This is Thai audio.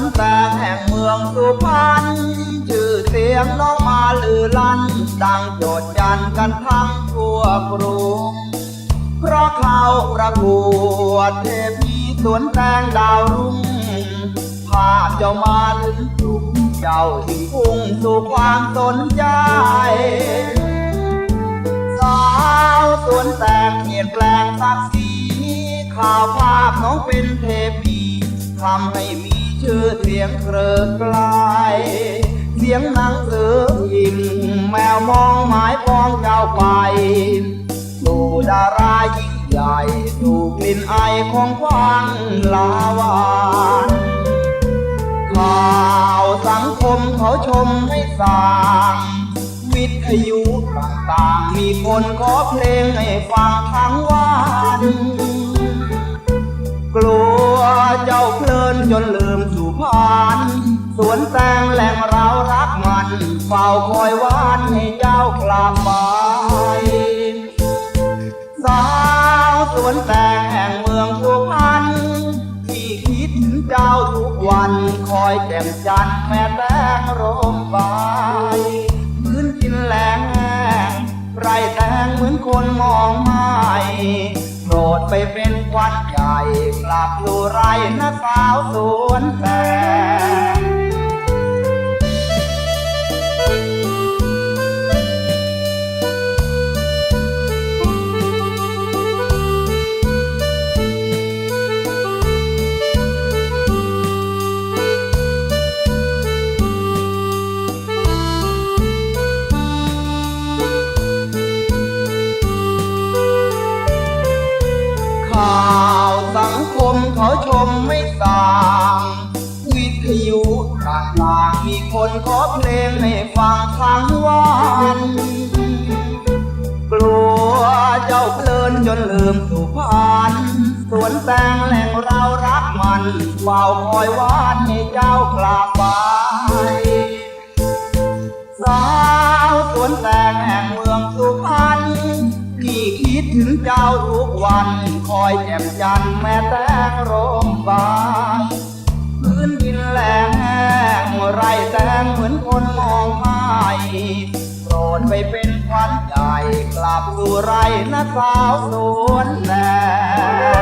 นกลางแห่งเมืองสุพรรณชื่อเสียงน้องมาลือลั่น ดังโจดจันกันทั้งทั่วกรุงเพราะเขาประกวดเทพีสวนแตงดาวรุ่งภาพเจ้ามาถึงกรุงเจ้าที่พุ่งสู่ความสนใจ สาวสวนแตงเปลี่ยนแปลงศักดิ์ศรีข่าวภาพน้องเป็นเทพีทำให้มี ชื่อเสียงเครือไกลายเสียงหนังสือพิมพ์แมวมองหมายปองเจ้าไปสู่ดารายิ่งใหญ่สู่กลิ่นไอของควันลาวานข่าวสังคมเขาชมให้สร้าง วิทยุต่างๆ มีคนขอเพลงให้ฟังทั้ง แตงแหล่งเรารักมันเฝ้าคอยวานให้เจ้ากลับไปสาวสวนแตงแห่งเมืองสุพรรณที่คิดถึงเจ้าทุกวันคอยแจ่มจันทร์แม่แตงร่มใบพื้นกินแหลงแห้งไรแตงเหมือนคนมองไม่โปรดไปเป็นควันใหญ่กลับสู่ไรนะสาวสวนแตงาวสังคมเขาชมไม่ต่าง วิทยุต่างๆมีคนขอเพลงให้ฟังทั้งวันกลัวเจ้าเพลินจนลืมสุพรรณสวนแตงแหล่งเรารักมันเฝ้าคอยวานให้เจ้ากลับไปสาวสวนแตงแห่งเมืองสุ เจ้าทุกวันคอยแจ่มจันแม่แตงร่มบานพื้นดินแหลงแห้งไรแตงเหมือนคนมองไม่โปรดไปเป็นควันใจกลับสู่ไรนะสาวสวนแตง